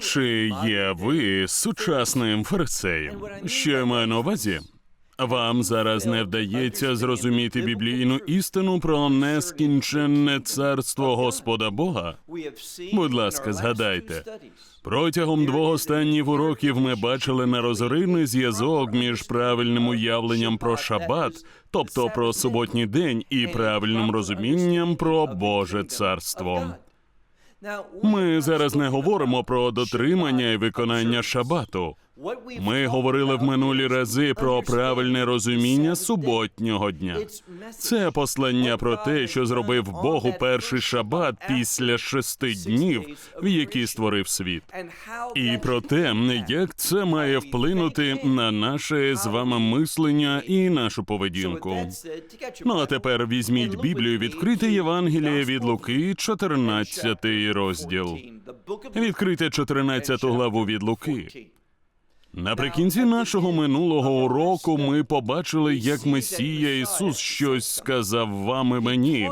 Чи є ви сучасним фарисеєм? Що я маю на увазі? Вам зараз не вдається зрозуміти біблійну істину про нескінченне царство Господа Бога? Будь ласка, згадайте. Протягом двох останніх уроків ми бачили нерозривний зв'язок між правильним уявленням про шабат, тобто про суботній день, і правильним розумінням про Боже царство. Ми зараз не говоримо про дотримання і виконання шабату. Ми говорили в минулі рази про правильне розуміння суботнього дня. Це послання про те, що зробив Бог у перший шабат після шести днів, в які створив світ. І про те, як це має вплинути на наше з вами мислення і нашу поведінку. Ну а тепер візьміть Біблію, відкрите Євангеліє від Луки, 14 розділ. Відкрите 14 главу від Луки. Наприкінці нашого минулого уроку ми побачили, як Месія Ісус щось сказав вам і мені.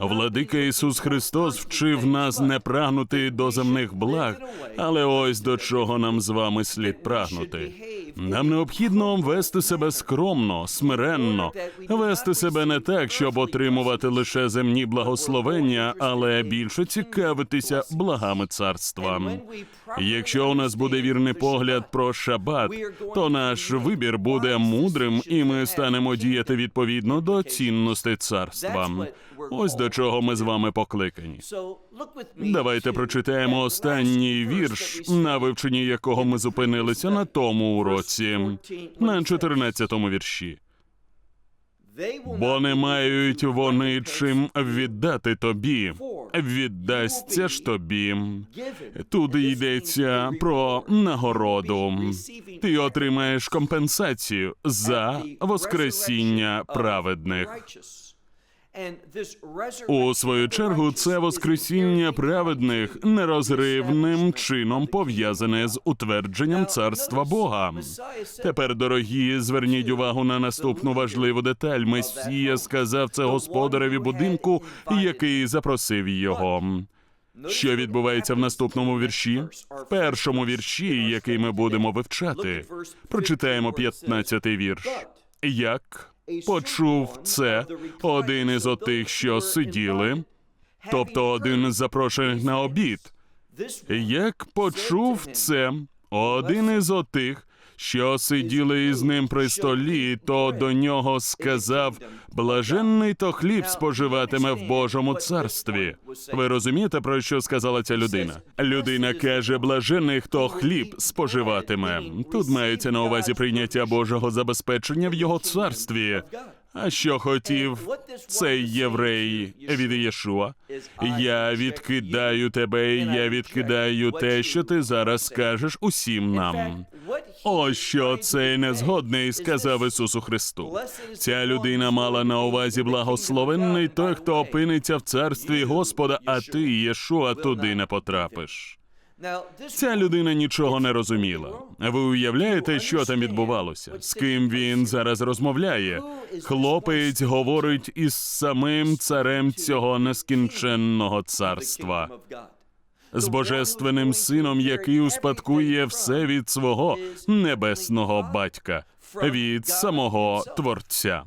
Владика Ісус Христос вчив нас не прагнути до земних благ, але ось до чого нам з вами слід прагнути. Нам необхідно вести себе скромно, смиренно, вести себе не так, щоб отримувати лише земні благословення, але більше цікавитися благами царства. Якщо у нас буде вірний погляд про шабат, то наш вибір буде мудрим, і ми станемо діяти відповідно до цінностей царства. Ось до чого ми з вами покликані. Давайте прочитаємо останній вірш, на вивченні якого ми зупинилися на тому уроці, на 14-му вірші. Бо не мають вони чим віддати тобі, віддасться ж тобі. Тут йдеться про нагороду. Ти отримаєш компенсацію за воскресіння праведних. У свою чергу, це воскресіння праведних нерозривним чином пов'язане з утвердженням царства Бога. Тепер, дорогі, зверніть увагу на наступну важливу деталь. Месія сказав це господареві будинку, який запросив його. Що відбувається в наступному вірші? В першому вірші, який ми будемо вивчати, прочитаємо 15-й вірш. Як почув це один із отих, що сиділи, тобто один з запрошених на обід. Як почув це один із отих, що сиділи із ним при столі, то до нього сказав: блаженний то хліб споживатиме в Божому царстві. Ви розумієте, про що сказала ця людина? Людина каже: блаженний, хто хліб споживатиме. Тут мається на увазі прийняття Божого забезпечення в його царстві. А що хотів цей єврей від Єшуа? Я відкидаю тебе, я відкидаю те, що ти зараз скажеш усім нам. Ось що цей незгодний сказав Ісусу Христу. Ця людина мала на увазі благословенний той, хто опиниться в царстві Господа, а ти, Єшуа, туди не потрапиш. Ця людина нічого не розуміла. Ви уявляєте, що там відбувалося? З ким він зараз розмовляє? Хлопець говорить із самим царем цього нескінченного царства, з божественним сином, який успадкує все від свого небесного батька, від самого Творця.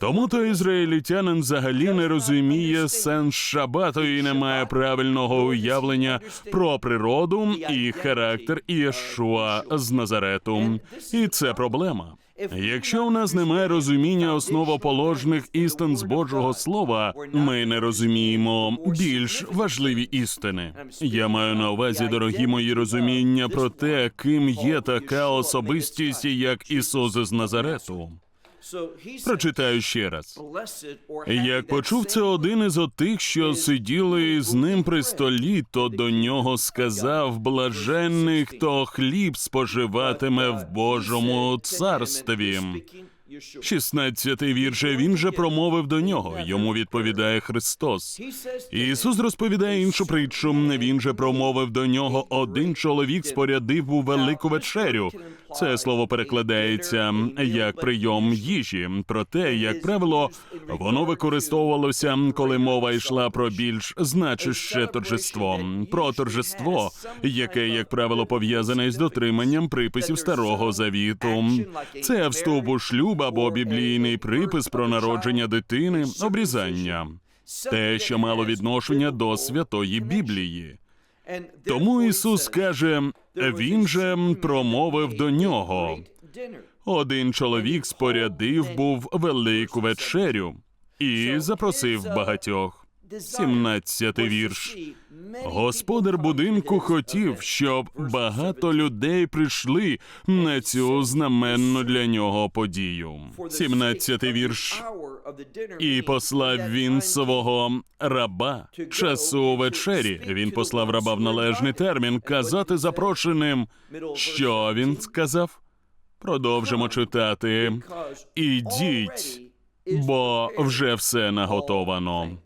Тому то ізраїльтянин взагалі не розуміє сенс шабату і не має правильного уявлення про природу і характер Ієшуа з Назарету. І це проблема. Якщо у нас немає розуміння основоположних істин з Божого Слова, ми не розуміємо більш важливі істини. Я маю на увазі, дорогі мої розуміння про те, ким є така особистість, як Ісус з Назарету. Прочитаю ще раз. Як почув це один із отих, що сиділи з ним при столі, то до нього сказав блаженний, хто хліб споживатиме в Божому царстві. 16-й вірше він же промовив до нього. Йому відповідає Христос. Ісус розповідає іншу притчу. Він же промовив до нього. Один чоловік спорядив у велику вечерю. Це слово перекладається як прийом їжі. Проте, як правило, воно використовувалося, коли мова йшла про більш значуще торжество, про торжество, яке, як правило, пов'язане з дотриманням приписів старого завіту. Це вступ у шлюб або біблійний припис про народження дитини, обрізання, те, що мало відношення до святої Біблії. Тому Ісус каже, Він же промовив до нього. Один чоловік спорядив був велику вечерю і запросив багатьох. 17-й вірш. Господар будинку хотів, щоб багато людей прийшли на цю знаменну для нього подію. 17-й вірш. І послав він свого раба часу вечері. Він послав раба в належний термін казати запрошеним. Що він сказав? Продовжимо читати. Ідіть, бо вже все наготовано.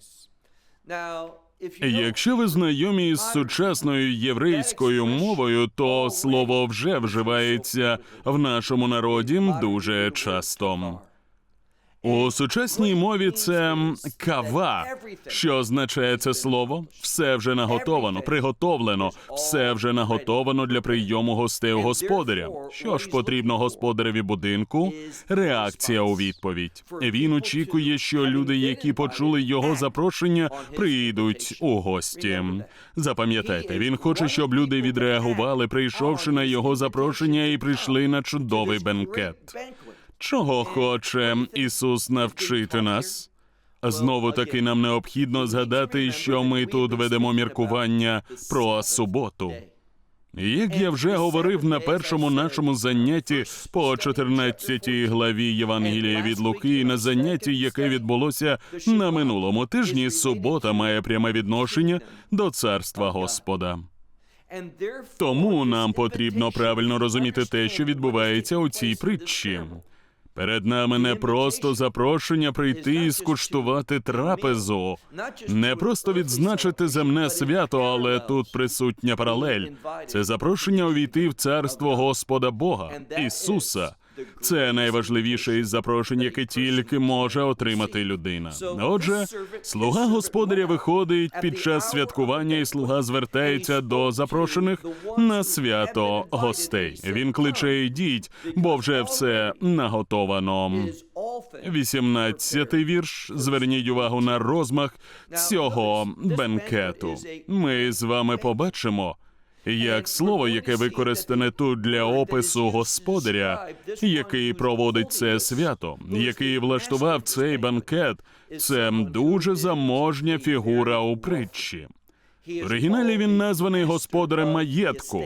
Якщо ви знайомі з сучасною єврейською мовою, то слово вже вживається в нашому народі дуже часто. У сучасній мові це кава, що означає це слово. Все вже наготовано, приготовлено, все вже наготовано для прийому гостей у господаря. Що ж потрібно господареві будинку? Реакція у відповідь. Він очікує, що люди, які почули його запрошення, прийдуть у гості. Запам'ятайте, він хоче, щоб люди відреагували, прийшовши на його запрошення, і прийшли на чудовий бенкет. Чого хоче Ісус навчити нас? Знову таки нам необхідно згадати, що ми тут ведемо міркування про суботу. Як я вже говорив на першому нашому занятті по 14 главі Євангелія від Луки, на занятті, яке відбулося на минулому тижні, субота має пряме відношення до царства Господа. Тому нам потрібно правильно розуміти те, що відбувається у цій притчі. Перед нами не просто запрошення прийти і скуштувати трапезу, не просто відзначити земне свято, але тут присутня паралель. Це запрошення увійти в царство Господа Бога Ісуса. Це найважливіше із запрошень, яке тільки може отримати людина. Отже, слуга господаря виходить під час святкування, і слуга звертається до запрошених на свято гостей. Він кличе «Ідіть, бо вже все наготовано. 18-й вірш. Зверніть увагу на розмах цього бенкету. Ми з вами побачимо. Як слово, яке використане тут для опису господаря, який проводить це свято, який влаштував цей банкет, це дуже заможня фігура у притчі. В оригіналі він названий господарем маєтку.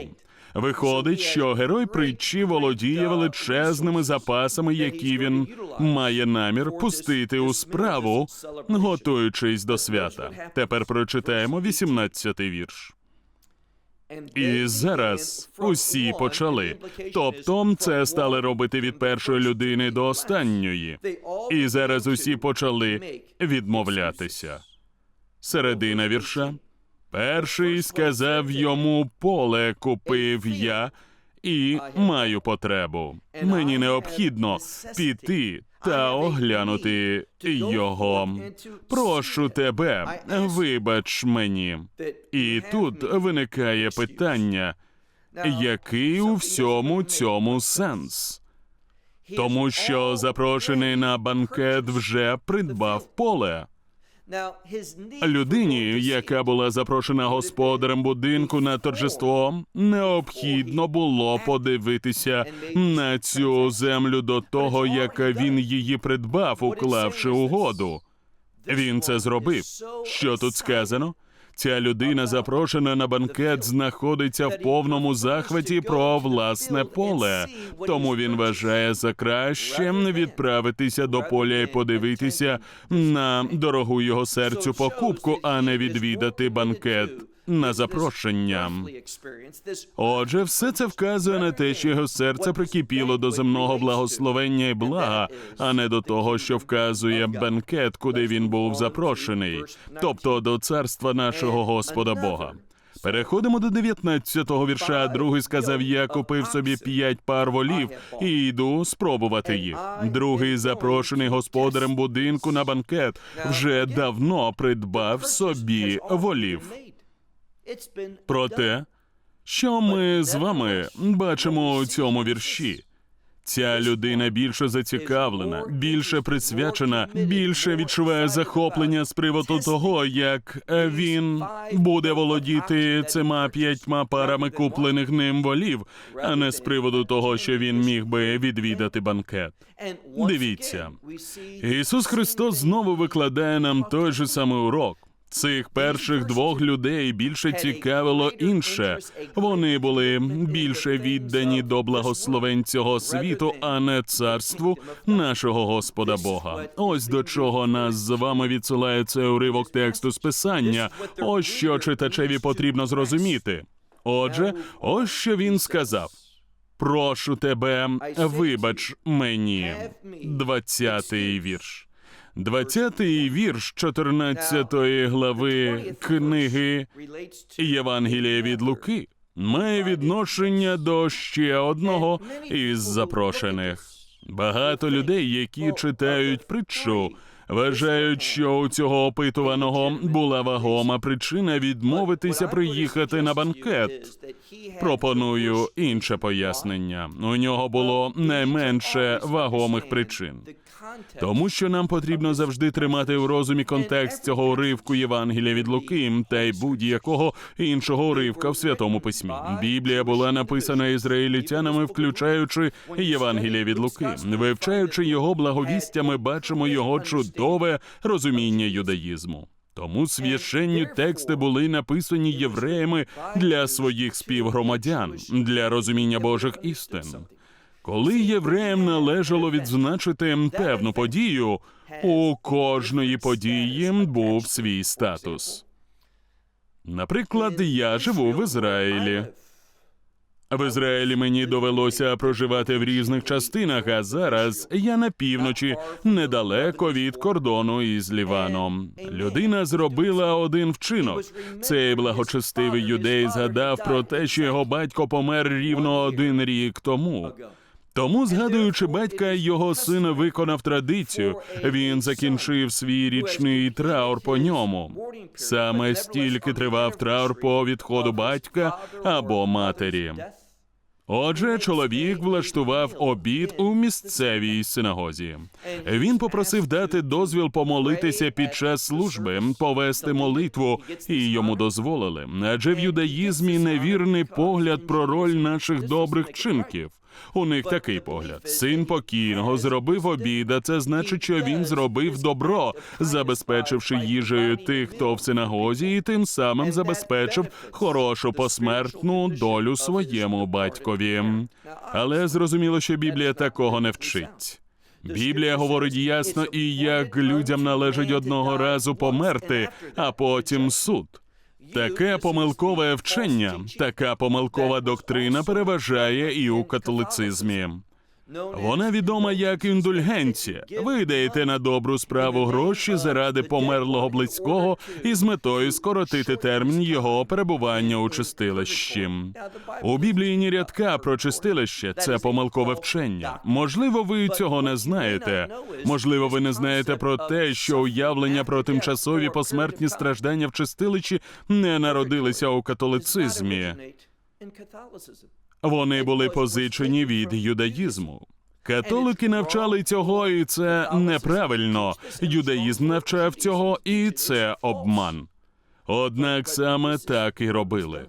Виходить, що герой притчі володіє величезними запасами, які він має намір пустити у справу, готуючись до свята. Тепер прочитаємо 18-й вірш. І зараз усі почали. Тобто, це стали робити від першої людини до останньої. І зараз усі почали відмовлятися. Середина вірша. Перший сказав йому поле купив я і маю потребу. Мені необхідно піти та оглянути його. Прошу тебе, вибач мені. І тут виникає питання, який у всьому цьому сенс? Тому що запрошений на банкет вже придбав поле. Людині, яка була запрошена господарем будинку на торжество, необхідно було подивитися на цю землю до того, як він її придбав, уклавши угоду. Він це зробив. Що тут сказано? Ця людина, запрошена на банкет, знаходиться в повному захваті про власне поле. Тому він вважає за краще відправитися до поля і подивитися на дорогу його серцю покупку, а не відвідати банкет на запрошення. Отже, все це вказує на те, що його серце прикипіло до земного благословення і блага, а не до того, що вказує бенкет, куди він був запрошений, тобто до царства нашого Господа Бога. Переходимо до 19-го вірша. Другий сказав: Я купив собі п'ять пар волів і йду спробувати їх. Другий, запрошений господарем будинку на банкет, вже давно придбав собі волів. Проте, що ми з вами бачимо у цьому вірші? Ця людина більше зацікавлена, більше присвячена, більше відчуває захоплення з приводу того, як він буде володіти цими п'ятьма парами куплених ним волів, а не з приводу того, що він міг би відвідати банкет. Дивіться, Ісус Христос знову викладає нам той же самий урок. Цих перших двох людей більше цікавило інше. Вони були більше віддані до благословень цього світу, а не царству нашого Господа Бога. Ось до чого нас з вами відсилає цей уривок тексту з писання. Ось що читачеві потрібно зрозуміти. Отже, ось що він сказав. Прошу тебе, вибач мені. Двадцятий вірш. Двадцятий вірш 14 глави книги Євангелія від Луки має відношення до ще одного із запрошених. Багато людей, які читають притчу, вважають, що у цього опитуваного була вагома причина відмовитися приїхати на банкет. Пропоную інше пояснення. У нього було найменше вагомих причин. Тому що нам потрібно завжди тримати в розумі контекст цього уривку Євангелія від Луки та й будь-якого іншого уривка в святому письмі. Біблія була написана ізраїлітянами, включаючи Євангелія від Луки. Вивчаючи його благовістя, ми бачимо його чудове розуміння юдаїзму. Тому священні тексти були написані євреями для своїх співгромадян, для розуміння Божих істин. Коли євреям належало відзначити певну подію, у кожної події був свій статус. Наприклад, я живу в Ізраїлі. В Ізраїлі мені довелося проживати в різних частинах, а зараз я на півночі, недалеко від кордону із Ліваном. Людина зробила один вчинок. Цей благочестивий юдей згадав про те, що його батько помер рівно один рік тому. Тому, згадуючи батька, його син виконав традицію. Він закінчив свій річний траур по ньому. Саме стільки тривав траур по відходу батька або матері. Отже, чоловік влаштував обід у місцевій синагозі. Він попросив дати дозвіл помолитися під час служби, повести молитву, і йому дозволили. Адже в юдаїзмі невірний погляд про роль наших добрих вчинків. У них такий погляд: син покійного зробив обід, а це значить, що він зробив добро, забезпечивши їжею тих, хто в синагозі, і тим самим забезпечив хорошу посмертну долю своєму батькові. Але зрозуміло, що Біблія такого не вчить. Біблія говорить ясно і як людям належить одного разу померти, а потім суд. Таке помилкове вчення, така помилкова доктрина переважає і у католицизмі. Вона відома як індульгенція. Ви даєте на добру справу гроші заради померлого близького і з метою скоротити термін його перебування у чистилищі. У Біблії ні рядка про чистилище це помилкове вчення. Можливо, ви цього не знаєте. Можливо, ви не знаєте про те, що уявлення про тимчасові посмертні страждання в чистилищі не народилися у католицизмі. Вони були позичені від юдаїзму. Католики навчали цього, і це неправильно. Юдаїзм навчав цього, і це обман. Однак саме так і робили.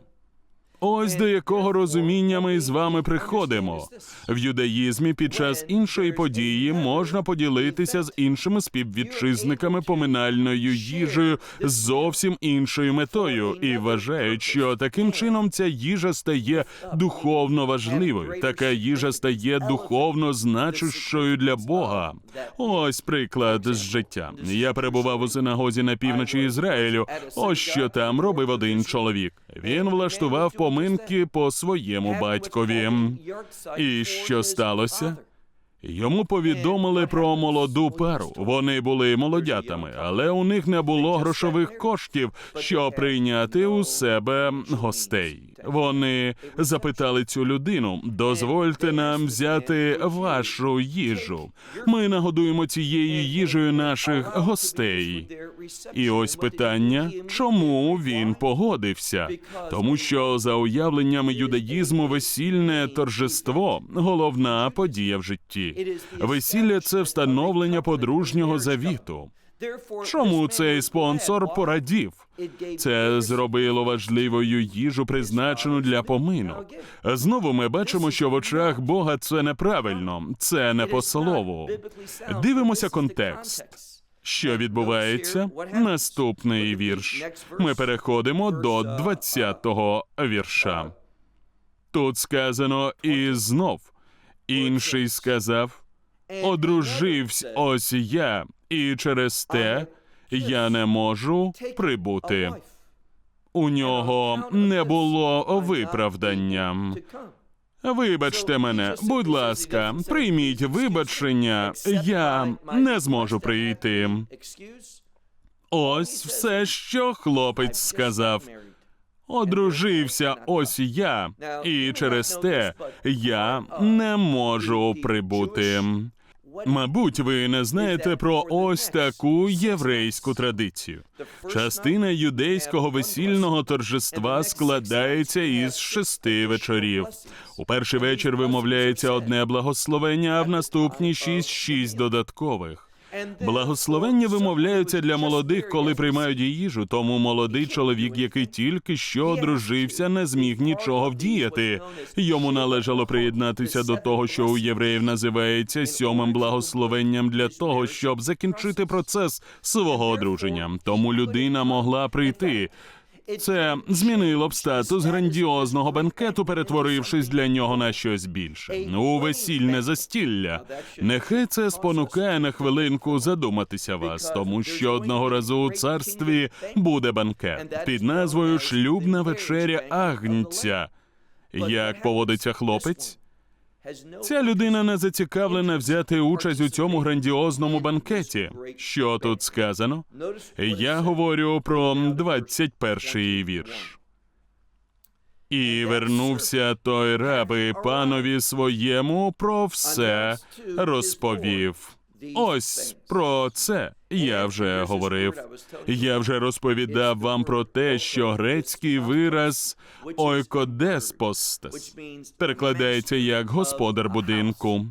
Ось до якого розуміння ми з вами приходимо. В юдаїзмі під час іншої події можна поділитися з іншими співвітчизниками поминальною їжею з зовсім іншою метою, і вважають, що таким чином ця їжа стає духовно важливою. Така їжа стає духовно значущою для Бога. Ось приклад з життя. Я перебував у синагозі на півночі Ізраїлю. Ось що там робив один чоловік. Він влаштував поминки по своєму батькові. І що сталося? Йому повідомили про молоду пару. Вони були молодятами, але у них не було грошових коштів, щоб прийняти у себе гостей. Вони запитали цю людину: дозвольте нам взяти вашу їжу. Ми нагодуємо цією їжею наших гостей. І ось питання, чому він погодився? Тому що за уявленнями юдаїзму весільне торжество головна подія в житті. Весілля це встановлення подружнього завіту. Чому цей спонсор порадів? Це зробило важливою їжу, призначену для поминок. Знову ми бачимо, що в очах Бога це неправильно, це не по слову. Дивимося контекст. Що відбувається? Наступний вірш. Ми переходимо до 20-го вірша. Тут сказано і знов. Інший сказав: Одружився ось я, і через те я не можу прибути. У нього не було виправдання. Вибачте мене, будь ласка, прийміть вибачення, я не зможу прийти. Ось все, що хлопець сказав. Одружився ось я, і через те я не можу прибути. Мабуть, ви не знаєте про ось таку єврейську традицію. Частина юдейського весільного торжества складається із шести вечорів. У перший вечір вимовляється одне благословення, а в наступні шість шість додаткових. Благословення вимовляються для молодих, коли приймають їжу. Тому молодий чоловік, який тільки що одружився, не зміг нічого вдіяти. Йому належало приєднатися до того, що у євреїв називається сьомим благословенням для того, щоб закінчити процес свого одруження. Тому людина могла прийти. Це змінило б статус грандіозного бенкету, перетворившись для нього на щось більше. У весільне застілля. Нехай це спонукає на хвилинку задуматися вас, тому що одного разу у царстві буде банкет під назвою Шлюбна вечеря Агнця. Як поводиться хлопець? Ця людина не зацікавлена взяти участь у цьому грандіозному банкеті. Що тут сказано? Я говорю про 21-й вірш. І вернувся той раби панові своєму про все розповів. Ось про це я вже говорив. Я вже розповідав вам про те, що грецький вираз ойкодеспостас перекладається як господар будинку.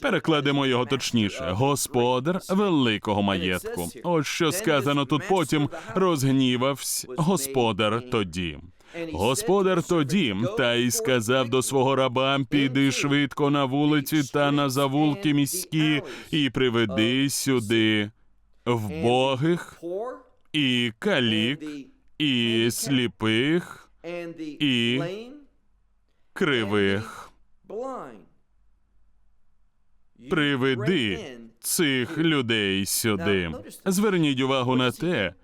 Перекладемо його точніше: господар великого маєтку. Ось що сказано тут потім розгнівався господар тоді. Господар тоді та й сказав до свого раба: піди швидко на вулиці та на завулки міські, і приведи сюди вбогих і калік, і сліпих, і кривих. Приведи цих людей сюди. Зверніть увагу на те,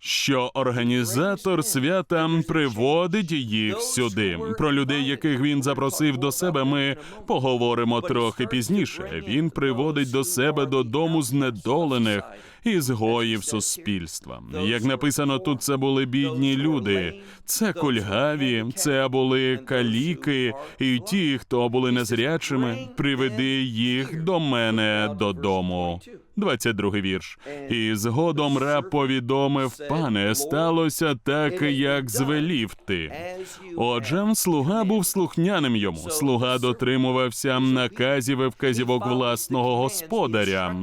що організатор свята приводить їх сюди. Про людей, яких він запросив до себе, ми поговоримо трохи пізніше. Він приводить до себе додому знедолених ізгоїв суспільства. Як написано тут, це були бідні люди, це кульгаві, це були каліки, і ті, хто були незрячими, приведи їх до мене додому. 22 вірш. І згодом раб повідомив, пане, сталося так, як звелів ти. Отже, слуга був слухняним йому. Слуга дотримувався наказів і вказівок власного господаря.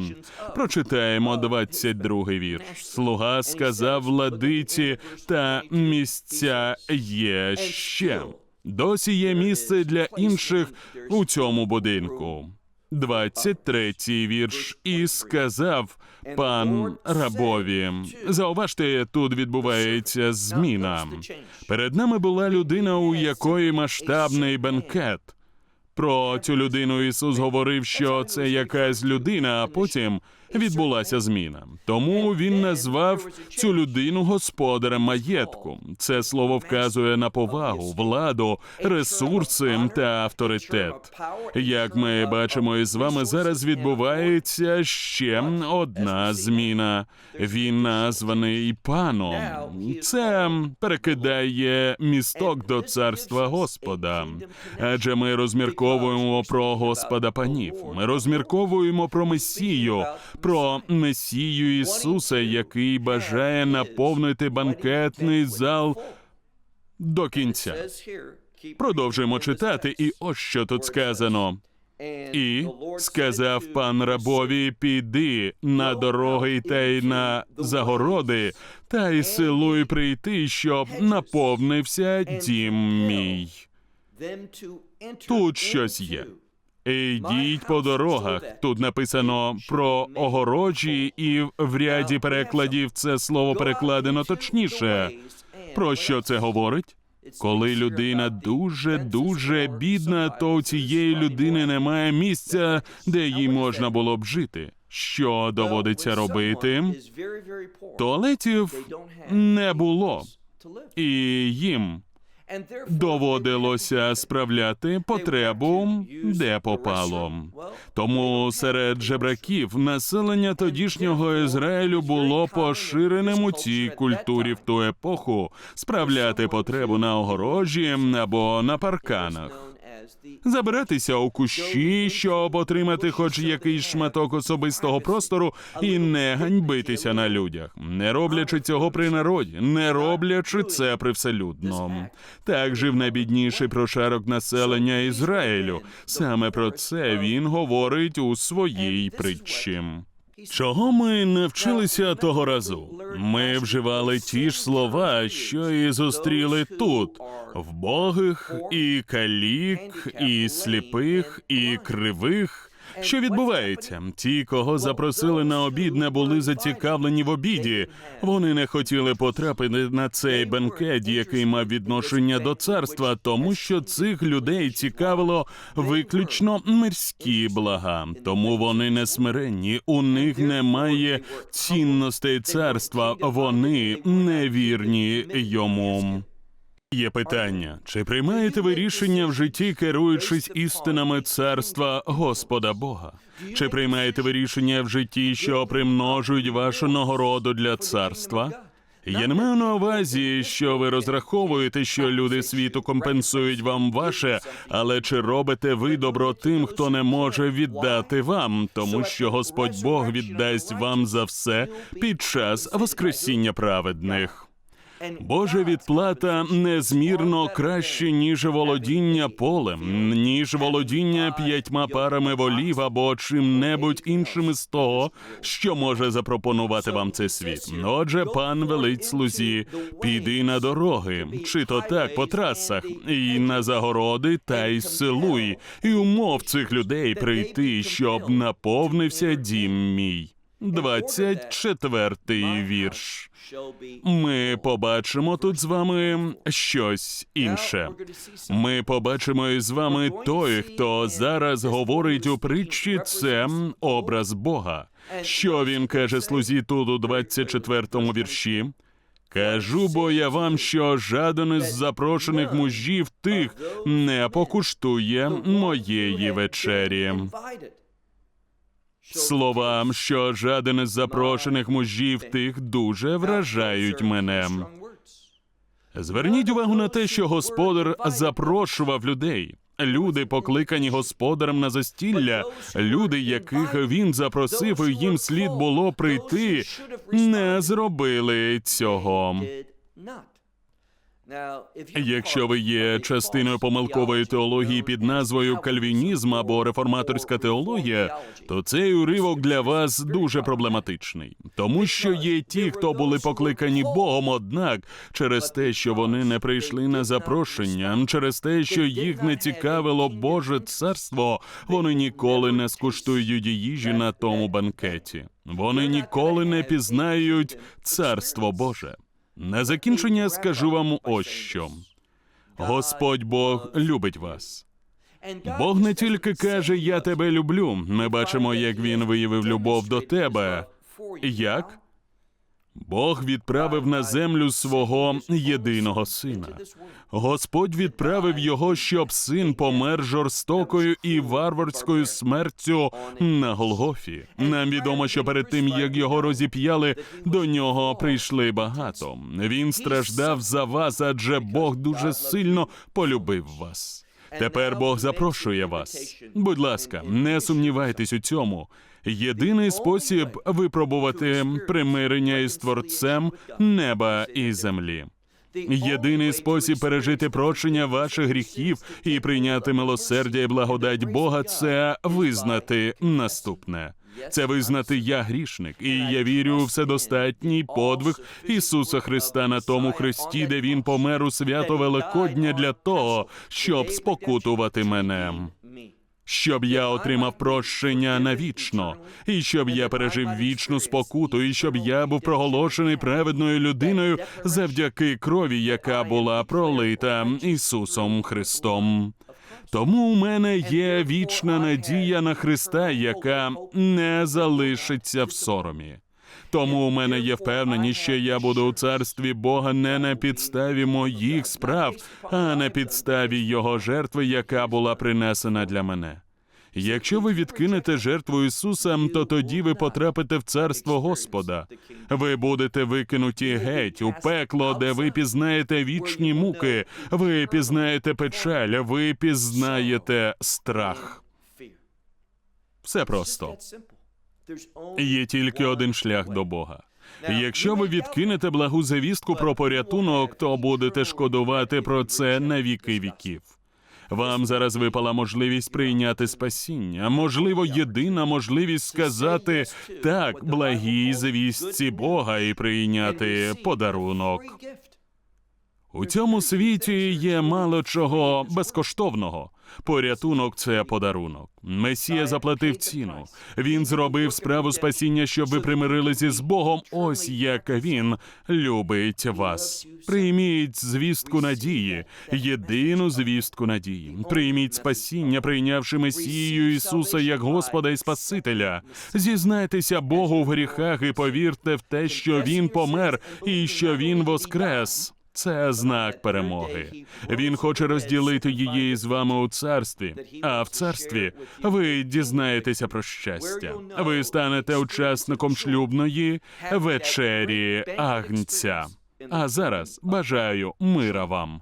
Прочитаємо 22 вірш. Слуга сказав владиці, та місця є ще. Досі є місце для інших у цьому будинку. 23-й вірш. І сказав пан рабові. Зауважте, тут відбувається зміна. Перед нами була людина, у якої масштабний бенкет. Про цю людину Ісус говорив, що це якась людина, а потім відбулася зміна. Тому він назвав цю людину господарем маєтку. Це слово вказує на повагу, владу, ресурси та авторитет. Як ми бачимо із вами, зараз відбувається ще одна зміна. Він названий паном. Це перекидає місток до царства Господа. Адже ми розмірковуємо про Господа панів. Ми розмірковуємо про Месію, про Месію Ісуса, який бажає наповнити банкетний зал до кінця. Продовжуємо читати, і ось що тут сказано. І сказав пан рабові: піди на дороги та й на загороди, та й силуй прийти, щоб наповнився дім мій. Тут щось є. Йдіть по дорогах. Тут написано про огорожі, і в ряді перекладів це слово перекладено точніше. Про що це говорить? Коли людина дуже дуже бідна, то у цієї людини немає місця, де їй можна було б жити. Що доводиться робити? Туалетів не було, і їм доводилося справляти потребу, де попало. Тому серед жебраків населення тодішнього Ізраїлю було поширеним у цій культурі в ту епоху справляти потребу на огорожі або на парканах. Забиратися у кущі, щоб отримати хоч якийсь шматок особистого простору, і не ганьбитися на людях, не роблячи цього при народі, не роблячи це привселюдно. Так жив найбідніший прошарок населення Ізраїлю. Саме про це він говорить у своїй притчі. Чого ми навчилися того разу? Ми вживали ті ж слова, що і зустріли тут: вбогих, і калік, і сліпих, і кривих. Що відбувається? Ті, кого запросили на обід, не були зацікавлені в обіді. Вони не хотіли потрапити на цей бенкет, який мав відношення до царства, тому що цих людей цікавило виключно мирські блага. Тому вони не смиренні. У них немає цінностей царства. Вони невірні йому. Є питання: чи приймаєте ви рішення в житті, керуючись істинами царства Господа Бога? Чи приймаєте ви рішення в житті, що примножують вашу нагороду для царства? Я не маю на увазі, що ви розраховуєте, що люди світу компенсують вам ваше, але чи робите ви добро тим, хто не може віддати вам, тому що Господь Бог віддасть вам за все під час Воскресіння праведних? Божа відплата незмірно краще, ніж володіння полем, ніж володіння п'ятьма парами волів або чим-небудь іншим з того, що може запропонувати вам цей світ. Отже, пан велить слузі, піди на дороги, чи то так по трасах, і на загороди, та й силуй, і умов цих людей прийти, щоб наповнився дім мій. 24-й вірш. Ми побачимо тут з вами щось інше. Ми побачимо із вами той, хто зараз говорить у притчі, це образ Бога. Що він каже слузі тут у 24-му вірші? Кажу, бо я вам, що жаден із запрошених мужів тих не покуштує моєї вечері. Словам, що жаден із запрошених мужів тих дуже вражають мене. Зверніть увагу на те, що господар запрошував людей. Люди, покликані господарем на застілля, люди, яких він запросив, і їм слід було прийти, не зробили цього. Якщо ви є частиною помилкової теології під назвою кальвінізм або реформаторська теологія, то цей уривок для вас дуже проблематичний, тому що є ті, хто були покликані Богом, однак через те, що вони не прийшли на запрошення, через те, що їх не цікавило Боже царство, вони ніколи не скуштують їжі на тому банкеті. Вони ніколи не пізнають царство Боже. На закінчення скажу вам ось що. Господь Бог любить вас. Бог не тільки каже Я тебе люблю. Ми бачимо, як він виявив любов до тебе. Як? Бог відправив на землю свого єдиного сина. Господь відправив його, щоб син помер жорстокою і варварською смертю на Голгофі. Нам відомо, що перед тим як його розіп'яли, до нього прийшли багато. Він страждав за вас, адже Бог дуже сильно полюбив вас. Тепер Бог запрошує вас. Будь ласка, не сумнівайтесь у цьому. Єдиний спосіб випробувати примирення із творцем неба і землі. Єдиний спосіб пережити прощення ваших гріхів і прийняти милосердя і благодать Бога це визнати наступне. Це визнати я грішник, і я вірю у вседостатній подвиг Ісуса Христа на тому хресті, де Він помер у свято Великодня для того, щоб спокутувати мене. Щоб я отримав прощення навічно, і щоб я пережив вічну спокуту, і щоб я був проголошений праведною людиною завдяки крові, яка була пролита Ісусом Христом. Тому у мене є вічна надія на Христа, яка не залишиться в соромі. Тому у мене є впевненість, що я буду у царстві Бога не на підставі моїх справ, а на підставі Його жертви, яка була принесена для мене. Якщо ви відкинете жертву Ісуса, то тоді ви потрапите в царство Господа. Ви будете викинуті геть у пекло, де ви пізнаєте вічні муки, ви пізнаєте печаль, ви пізнаєте страх. Все просто. Є тільки один шлях до Бога. Якщо ви відкинете благу завістку про порятунок, то будете шкодувати про це на віки віків. Вам зараз випала можливість прийняти спасіння, можливо, єдина можливість сказати так благій звістці Бога і прийняти подарунок. У цьому світі є мало чого безкоштовного. Порятунок це подарунок. Месія заплатив ціну. Він зробив справу спасіння, щоб ви примирилися з Богом. Ось як він любить вас. Прийміть звістку надії, єдину звістку надії. Прийміть спасіння, прийнявши Месію Ісуса як Господа і Спасителя. Зізнайтеся Богу в гріхах і повірте в те, що Він помер і що Він воскрес. Це знак перемоги. Він хоче розділити її з вами у царстві. А в царстві ви дізнаєтеся про щастя. Ви станете учасником шлюбної вечері Агнця. А зараз бажаю мира вам.